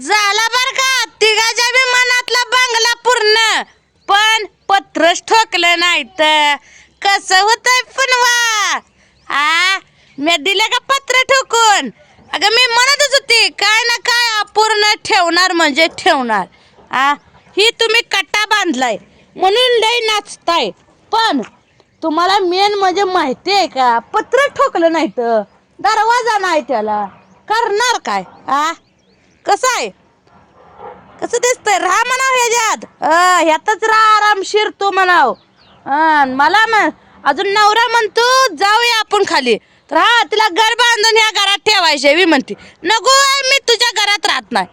झाला बर का? तिघाच्या बी मनातला बंगला पूर्ण. पण पत्रच ठोकलं नाही तर. कसं होतंय पण वा? आ? मी दिलं का पत्र ठोकून? अगं मी म्हणतच होती काय ना काय अपूर्ण ठेवणार म्हणजे ठेवणार. आ? ही तुम्ही कट्टा बांधलाय. म्हणून लय नाचताय. पण तुम्हाला मेन म्हणजे माहिती आहे का? पत्र ठोकलं नाही तर. दरवाजा नाही त्याला. करणार काय? आ? कसं आहे? कसं दिसतंय? राहा म्हणाव ह्याच्यात. ह्यातच राहा आरामशीर तू म्हणाव. मला म्हण अजून नवरा म्हणतो जाऊया आपण खाली. तर हा तिला घर बांधून ह्या घरात ठेवायचे मी म्हणते. नको मी तुझ्या घरात राहत नाही.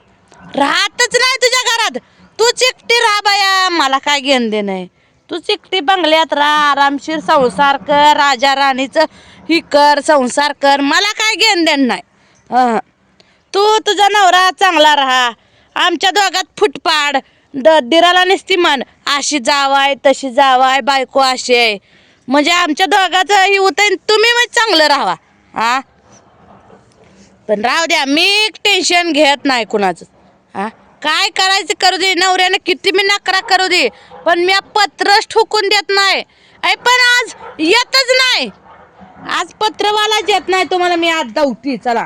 राहतच नाही तुझ्या घरात. तू चिकटी राहा बाया मला काय घेणं दे नाही तू चिकटी बंगल्यात राहा आरामशीर संसार कर राजा राणीचं ही कर संसार कर. मला काय घेणं देणं नाही. तू तुझा नवरा चांगला राहा. आमच्या दोघात फुटपाड. द दिराला नसती म्हण अशी जावाय तशी जावाय बायको अशी आहे. म्हणजे आमच्या दोघाचं ही होतं तुम्ही मग चांगलं राहा हा पण राहू द्या मी टेन्शन घेत नाही कुणाचं. हा काय करायचं करू दे नवऱ्यानं किती मी नकरा करू दे पण मी पत्रच ठोकून देत नाही. ऐ पण आज येतच नाही. आज पत्रवालाच येत नाही तुम्हाला मी आज दावती चला.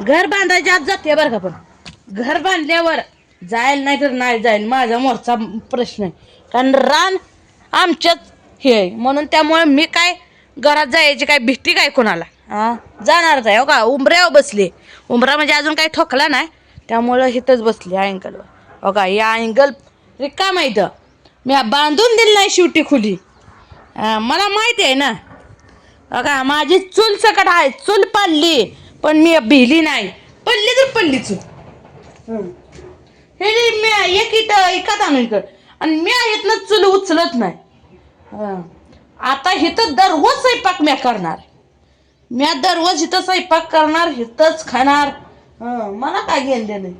घर बांधायच्या आत जाते बरं का पण. घर बांधल्यावर जाईल नाही तर नाही जाईल माझा मोरचा प्रश्न आहे. कारण रान आमच्याच हे आहे. म्हणून त्यामुळे मी काय घरात जायची काय भीती काय कोणाला? हा? जाणारच आहे हो का? उंबऱ्यावर हो बसली. उंबरा म्हणजे अजून काही ठोकला नाही. त्यामुळं इथंच बसली अँगलवर हो का? या अँगल रिकाम आहे इथं. मी बांधून दिली नाही शेवटी खुली. मला माहिती आहे ना. हो का? माझी चूल सकट आहे. चूल पडली. पण मी भिली नाही. पडली तर पडली हम्म. हे मी एक इथं एकात आणून इकडं. आणि मी इथनं चूल उचलत नाही. हं. आता इथं दररोज स्वयंपाक मी करणार. मी दररोज इथं स्वयंपाक करणार इथंच खाणार. हं, मला काय घेणं देणं नाही.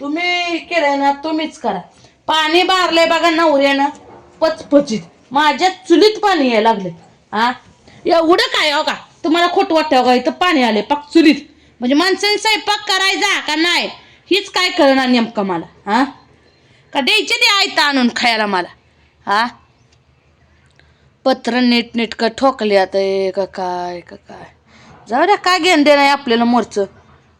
तुम्ही केलंय ना तुम्हीच करा. पाणी बारलंय बघा नवऱ्यानं पचपचित. माझ्या चुलीत पाणी यायला लागले हा? एवढं काय हो का? तुम्हाला खोट वाटतं का इथं पाणी आले पाक चुलीत. म्हणजे माणसाने स्वयंपाक करायचा का नाही हीच काय करणार नेमकं मला हा? का द्यायचे ते आयता आणून खायला मला हा? पत्र नीट नीटकं ठोकले आता का काय का काय? जाऊ द्या काय घेणं देणं आहे आपल्याला मोरचं?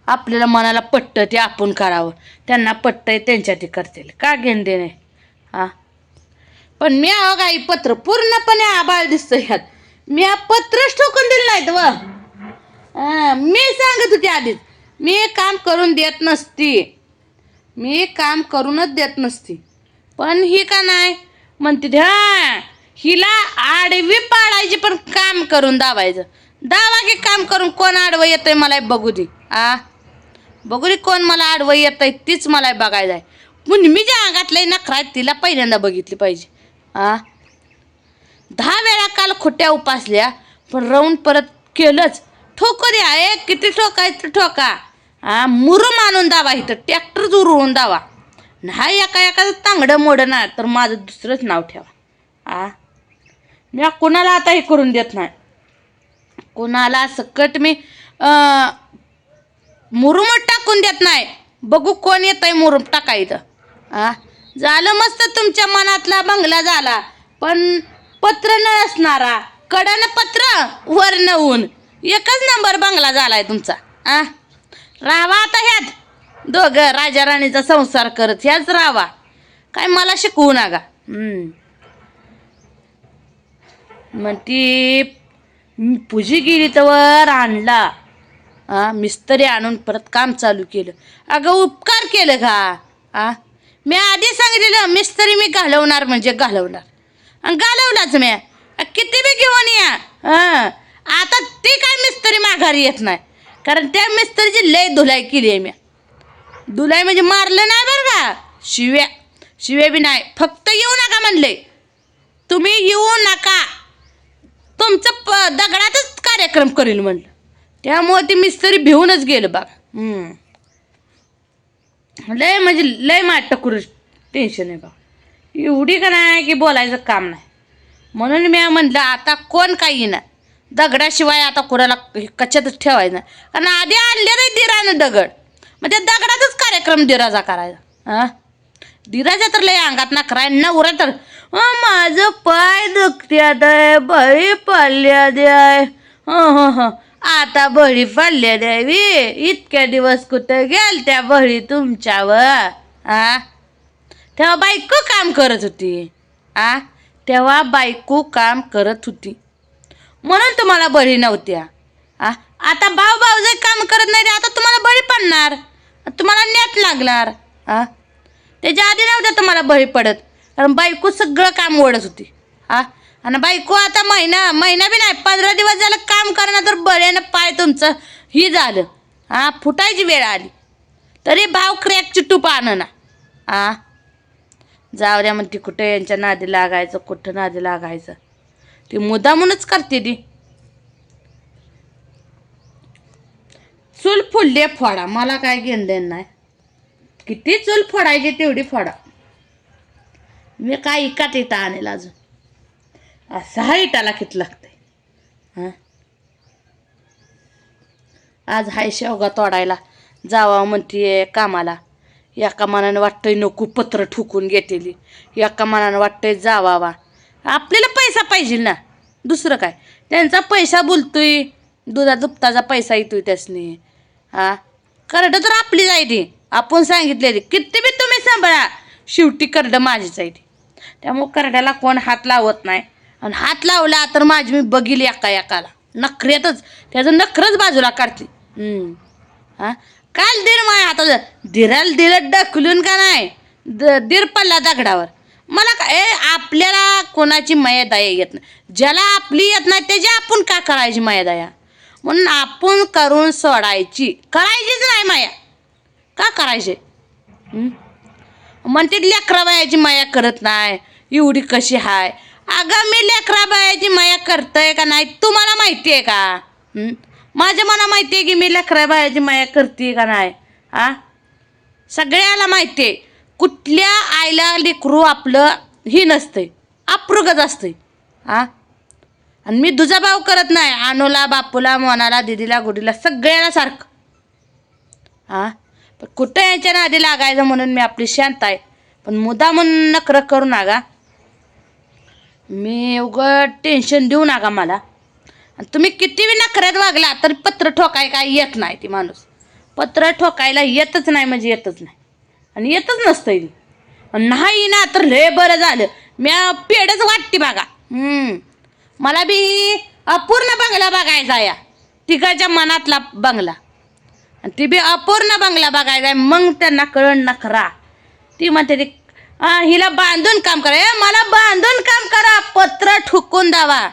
आपल्याला मनाला पटतं ते आपण करावं. त्यांना पटतंय त्यांच्या ते करतील. का घेणं देणे आहे? हा? पण मी अहो काही पत्र पूर्णपणे आबाळ दिसतं ह्यात मी हा पत्रच ठोकून दिलं नाहीत व. मी सांगत होते आधीच मी काम करून देत नसती. मी काम करूनच देत नसती. पण ही का नाही? म्हणते हा हिला आडवी पाडायची पण काम करून दावायचं दावा की काम करून कोण आडवं येतंय मला बघू दे. आ? बघू दे कोण मला आडवं येतंय तीच मला बघायला आहे. पण मी ज्या अंगातलं नखरा तिला पहिल्यांदा बघितली पाहिजे. आ? दहा वेळा काल खोट्या उपासल्या पण राहून परत केलंच. ठोको द्या ए किती ठोकायचं ठोका. हा मुरुम आणून दावा इथं ट्रॅक्टर उरवून दावा. नाही एका एखादं तांगडं मोडं ना तर माझं दुसरंच नाव ठेवा. आ? मी कुणाला आता हे करून देत नाही? कुणाला सकट मी अं, मुरुमच टाकून देत नाही. बघू कोण येत आहे मुरुम टाकायचं. आ? झालं मस्त तुमच्या मनातला बंगला झाला. पण पत्र न असणारा कडन पत्र वर नवून एकच नंबर बंगला झालाय तुमचा आ? राहावा आता ह्यात. दोघं राजा राणीचा संसार करत ह्याच राहावा काय मला शिकवू नका. हम्म. मग ती पूजी गेली तर आणला. हा मिस्त्री आणून परत काम चालू केलं. अगं उपकार केलं का? आ? मी आधी सांगितलेलं मिस्त्री मी घालवणार म्हणजे घालवणार. आणि घालवलाच मी. किती बी घेऊन या. आता ती काय मिस्त्री माघारी येत नाही. कारण त्या मिस्त्रीची लय धुलाई केली आहे मी. धुलाई म्हणजे मारलं नाही बरं का. शिव्या. शिव्या बी नाही. फक्त येऊ नका म्हणले. तुम्ही येऊ नका. तुमचं प दगडातच कार्यक्रम करील म्हणलं. त्यामुळे ती मिस्त्री भिवूनच गेलं बघा. लय म्हणजे लय माझ्या टकुर टेन्शन आहे बा एवढी का नाही की बोलायचं काम नाही. म्हणून मी म्हणलं आता कोण काही येणार? दगडाशिवाय आता कुणाला कच्च्यातच ठेवायचं कारण आधी आणले नाही दिरानं दगड. मग त्या दगडातच कार्यक्रम दिराजा करायचा. हां? दिराजा तर लय अंगात नाकराय नवरा तर. माझं पाय दुखत्यात आहे बळी पडल्या द्याय हो हो हो. आता बळी पडल्या द्यावी इतक्या दिवस कुठं गेल त्या बळी तुमच्यावर? आ तेव्हा बायको काम करत होती. आ? तेव्हा बायको काम करत होती. म्हणून तुम्हाला बळी नव्हत्या. आ? आता भाऊ भाऊ जर काम करत नाही आता तुम्हाला बळी पडणार. तुम्हाला नेट लागणार. आ? त्याच्या आधी नव्हत्या तुम्हाला बळी पडत. कारण बायको सगळं काम ओढत होती. आ? आणि बायको आता महिना महिना बी नाही पंधरा दिवस झालं काम करणं तर बळ्यानं पाय तुमचं ही झालं. हा फुटायची वेळ आली. तरी भाव क्रॅकची टूप आणं ना आ? जाऊ द्या म्हणते कुठं यांच्या नादी लागायचं कुठं नादी लागायचं. ती मुदामूनच करते ती. चूल फुलले फोडा. मला काय घेणं नाही. किती चूल फोडायची तेवढी फोडा. मी काय इकात इथं आणेल अजून? असा इटाला किती लागते हां? आज हाय शेवगा तोडायला. जावा म्हणते कामाला. एका मनानं वाटतंय नको पत्र ठुकून घेतेली. एका मनानं वाटतंय जावावा आपल्याला पैसा पाहिजे ना. दुसरं काय? त्यांचा पैसा बोलतोय. दुधा दुपताचा पैसा येतोय त्यासनी. हा? करडं तर आपली जायची आपण सांगितलेली किती बी तुम्ही सांभाळा. शेवटी करडं माझीच आहे ती. त्यामुळं करड्याला कोण हात लावत नाही. आणि हात लावला तर माझी मी बघील एका एकाला. नखऱ्यातच. त्याचं नखरच बाजूला काढते. हां? काल दीर माय आता दिराला दिलं ढकलून का नाही? द दीर पडला दगडावर. मला काय ए, आपल्याला कोणाची मयादया येत नाही. ज्याला आपली येत नाही त्याची आपण का करायची मयादया? म्हणून आपण करून सोडायची. करायचीच नाही माया. का करायचे? म्हणते लेकरा बायाची माया करत नाही. एवढी कशी हाय? अगं मी लेकरा बायाची माया करतंय का नाही? तुम्हाला माहिती आहे का माझ्या मला माहिती आहे की मी लेकरा बायाची माया करते का नाही? हा? सगळ्याला माहिती आहे कुठल्या आईला लेकरू आपलं ही नसतंय. अप्रुगच असतंय. हा? आणि मी दुजा भाव करत नाही. आनोला बापूला मोनाला दिदीला गुडीला सगळ्याला सारखं. हा? पण कुठं यांच्या नादी लागायचं म्हणून मी आपली शांत आहे. पण मुद्दा म्हणून नखरं करू नका. मी उगं टेन्शन देऊ नका मला. आणि तुम्ही किती बी नखऱ्यात वागला तरी पत्र ठोकाय काय येत नाही ती माणूस. पत्र ठोकायला येतच नाही म्हणजे येतच नाही. आणि येतच नसतं ती. आणि नाही ना तर लय बरं झालं. मी पेडच वाटते बघा. मला बी अपूर्ण बंगला बघायचा या. तिकडच्या मनातला बंगला. आणि ती बी अपूर्ण बंगला बघायचा आहे. मग त्यांना कळण नखरा. ती म्हणते ती हिला बांधून काम करा. ए, मला बांधून काम करा. पत्र ठुकून द्यावा.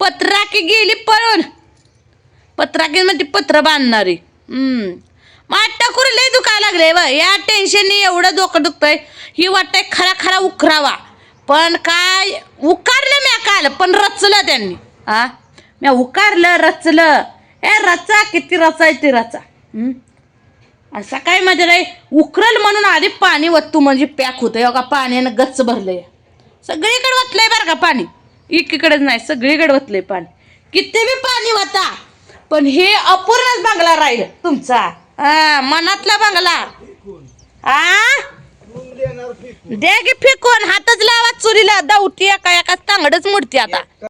पत्राकी गेली पळून. पत्राकी म्हणजे पत्र बांधणारी. हम्म. लय दुखायला लागले व या टेन्शनने एवढं डोकं दुखतंय. ही वाटतंय खरा खरा उखरावा पण काय उकारलं म्या काल पण रचलं त्यांनी. हा म्या उकारलं रचलं. ए रचा किती रचा ती रचा. असा काय माझ्या नाही. उकरल म्हणून आधी पाणी वत्तू म्हणजे पॅक होतं का पाण्यानं गच्च भरलंय. सगळीकडे वतलंय बरं का पाणी. एकीकडेच नाही सगळीकडे वतलंय पाणी. किती बी पाणी वता पण हे अपूर्णच बंगला राहील तुमचा. हा मनातला बंगला. आ? द्या की फेकून हातच लावा चुरीला. दावती एका एका तांगडच मुडती आता.